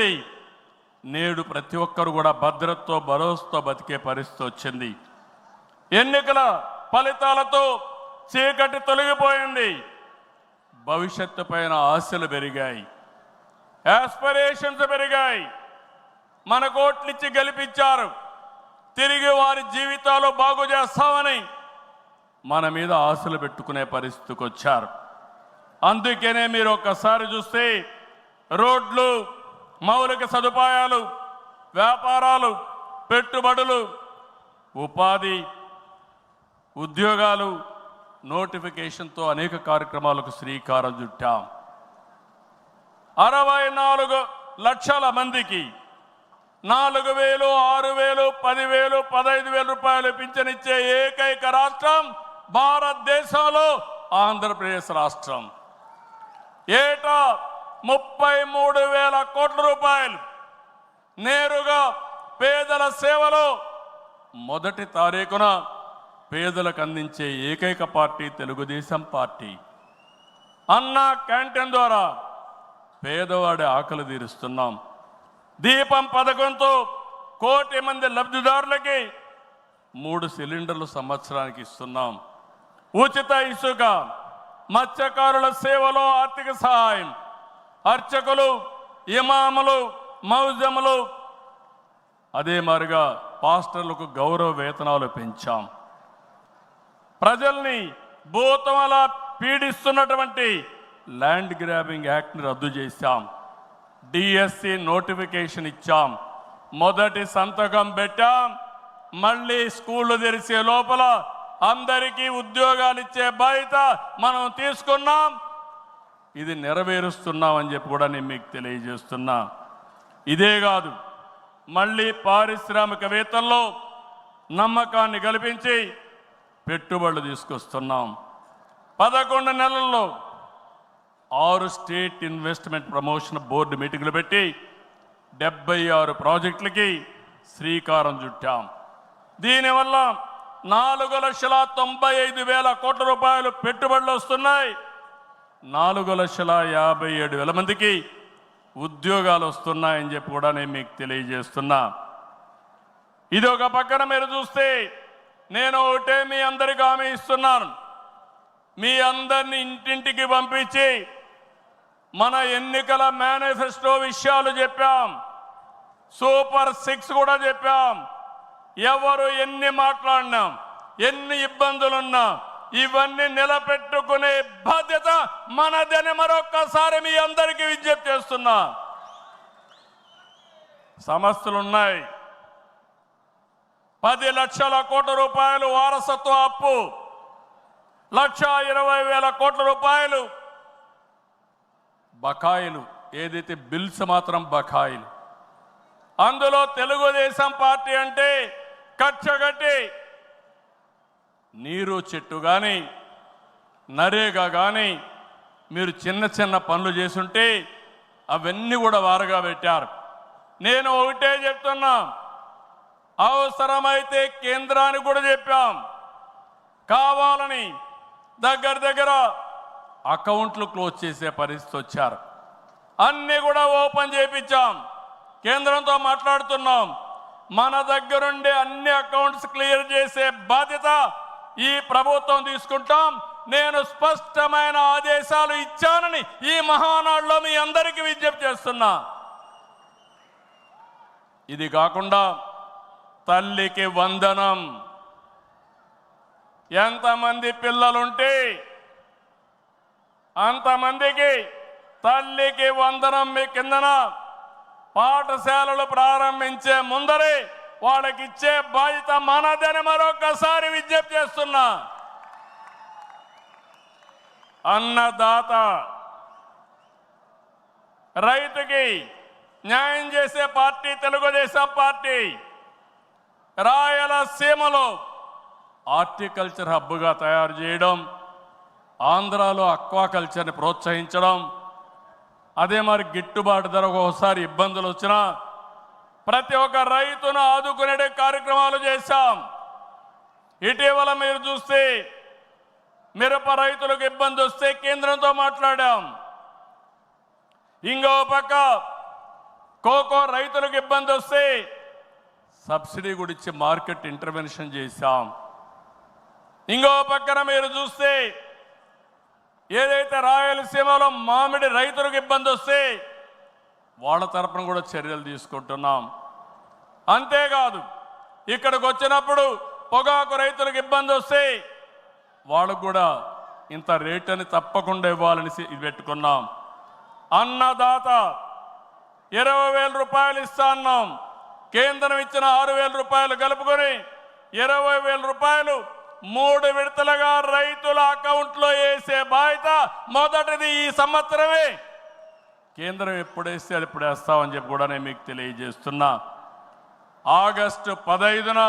ఉంది నేడు ప్రతి ఒక్కరు కూడా భద్రతతో భరోసాతో బతికే పరిస్థితి వచ్చింది. ఎన్నికల ఫలితాలతో చీకటి తొలగిపోయింది. భవిష్యత్తు పైన ఆశలు పెరిగాయి. యాస్పిరేషన్స్ పెరిగాయి. మన కోట్లిచ్చి గెలిపించారు. తిరిగి వారి జీవితాలు బాగు చేస్తామని మన మీద ఆశలు పెట్టుకునే పరిస్థితికి వచ్చారు. అందుకనే మీరు ఒక్కసారి చూస్తే రోడ్లు మౌలిక సదుపాయాలు వ్యాపారాలు పెట్టుబడులు ఉపాధి ఉద్యోగాలు నోటిఫికేషన్తో అనేక కార్యక్రమాలకు శ్రీకారం చుట్టాం. అరవై నాలుగు లక్షల మందికి నాలుగు వేలు ఆరు వేలు పదివేలు పదహైదు వేల రూపాయలు పింఛనిచ్చే ఏకైక రాష్ట్రం భారతదేశంలో ఆంధ్రప్రదేశ్ రాష్ట్రం. ఏటా ముప్పై మూడు వేల కోట్ల రూపాయలు నేరుగా పేదల సేవలో మొదటి తారీఖున పేదలకు అందించే ఏకైక party Telugu Desam party. Anna canteen ద్వారా పేదవాడి ఆకలి తీరుస్తున్నాం. దీపం పథకంతో కోటి మంది లబ్ధిదారులకి మూడు సిలిండర్లు సంవత్సరానికి ఇస్తున్నాం. ఉచిత ఇసుక మత్స్యకారుల సేవలో ఆర్థిక సహాయం అర్చకులు ఇమాములు మౌజములు అదే మారిగా పాస్టర్లకు గౌరవ వేతనాలు పెంచాం. ప్రజల్ని భూతమల పీడిస్తున్నటువంటి ల్యాండ్ గ్రాబింగ్ యాక్ట్ని రద్దు చేశాం. డిఎస్సి నోటిఫికేషన్ ఇచ్చాం. మొదటి సంతకం పెట్టాం. మళ్ళీ స్కూళ్ళు తెరిచే లోపల అందరికీ ఉద్యోగాలు ఇచ్చే బాధ్యత మనం తీసుకున్నాం. ఇది నెరవేరుస్తున్నామని చెప్పి కూడా నేను మీకు తెలియజేస్తున్నా. ఇదే కాదు మళ్ళీ పారిశ్రామికవేత్తల్లో నమ్మకాన్ని కల్పించి పెట్టుబడులు తీసుకొస్తున్నాం. పదకొండు నెలల్లో ఆరు స్టేట్ ఇన్వెస్ట్మెంట్ ప్రమోషన్ బోర్డు మీటింగ్లు పెట్టి డెబ్బై ఆరు ప్రాజెక్టులకి శ్రీకారం చుట్టాం. దీనివల్ల నాలుగు లక్షల తొంభై ఐదు వేల కోట్ల రూపాయలు పెట్టుబడులు వస్తున్నాయి. నాలుగు లక్షల యాభై ఏడు వేల మందికి ఉద్యోగాలు వస్తున్నాయని చెప్పి కూడా నేను మీకు తెలియజేస్తున్నా. ఇది ఒక పక్కన మీరు చూస్తే నేను ఒకటే మీ అందరికి హామీ ఇస్తున్నాను. మీ అందరిని ఇంటింటికి పంపించి మన ఎన్నికల మేనిఫెస్టో విషయాలు చెప్పాం. సూపర్ సిక్స్ కూడా చెప్పాం. ఎవరు ఎన్ని మాట్లాడినాం ఎన్ని ఇబ్బందులున్నా ఇవన్నీ నిలబెట్టుకునే బాధ్యత మనదని మరొక్కసారి మీ అందరికీ విజ్ఞప్తి చేస్తున్నా. సమస్యలున్నాయి. పది లక్షల కోట్ల రూపాయలు వారసత్వ అప్పు. లక్ష ఇరవై వేల కోట్ల రూపాయలు. బకాయిలు. ఏదైతే బిల్స్ మాత్రం బకాయిలు. అందులో తెలుగుదేశం పార్టీ అంటే కచ్చగట్టి నీరు చెట్టు కానీ నరేగా కానీ మీరు చిన్న చిన్న పనులు చేసుంటే అవన్నీ కూడా వారగా పెట్టారు. నేను ఒకటే చెప్తున్నా. అవసరమైతే కేంద్రానికి కూడా చెప్పాం. కావాలని దగ్గర దగ్గర అకౌంట్లు క్లోజ్ చేసే పరిస్థితి వచ్చారు. అన్నీ కూడా ఓపెన్ చేపించాం. కేంద్రంతో మాట్లాడుతున్నాం. మన దగ్గరుండే అన్ని అకౌంట్స్ క్లియర్ చేసే బాధ్యత ఈ ప్రభుత్వం తీసుకుంటాం. నేను స్పష్టమైన ఆదేశాలు ఇచ్చానని ఈ మహానాడులో మీ అందరికీ విజ్ఞప్తి చేస్తున్నా. ఇది కాకుండా తల్లికి వందనం. ఎంతమంది పిల్లలుంటే అంతమందికి తల్లికి వందనం మీ కిందన పాఠశాలలు ప్రారంభించే ముందరే వాళ్ళకి ఇచ్చే బాధ్యత మనదని మరొకసారి విజ్ఞప్తి చేస్తున్నా. అన్నదాత రైతుకి న్యాయం చేసే పార్టీ తెలుగుదేశం పార్టీ రాయలసీమలో హార్టికల్చర్ హబ్గా తయారు చేయడం ఆంధ్రాలో అక్వాకల్చర్ని ప్రోత్సహించడం అదే మరి గిట్టుబాటు ధర ఒకసారి ఇబ్బందులు వచ్చినా ప్రతి ఒక్క రైతును ఆదుకునే కార్యక్రమాలు చేశాం. ఇటీవల మీరు చూస్తే మిరప రైతులకు ఇబ్బంది వస్తే కేంద్రంతో మాట్లాడాం. ఇంకో పక్క కోకో రైతులకు ఇబ్బంది వస్తే సబ్సిడీ కూడా ఇచ్చి మార్కెట్ ఇంటర్వెన్షన్ చేశాం. ఇంకో పక్కన మీరు చూస్తే ఏదైతే రాయలసీమలో మామిడి రైతులకు ఇబ్బంది వస్తే వాళ్ళ తరపున కూడా చర్యలు తీసుకుంటున్నాం. అంతేకాదు ఇక్కడికి వచ్చినప్పుడు పొగాకు రైతులకు ఇబ్బంది వస్తే వాళ్ళకు కూడా ఇంత రేట్ అని తప్పకుండా ఇవ్వాలని పెట్టుకున్నాం. అన్నదాత ఇరవై వేల రూపాయలు ఇస్తా అన్నాం. కేంద్రం ఇచ్చిన ఆరు వేల రూపాయలు కలుపుకొని ఇరవై వేల రూపాయలు మూడు విడతలుగా రైతుల అకౌంట్లో వేసే బాధ్యత మొదటిది ఈ సంవత్సరమే. కేంద్రం ఎప్పుడేస్తే అది ఇప్పుడు వేస్తామని చెప్పి కూడా నేను మీకు తెలియజేస్తున్నా. ఆగస్టు పదైదున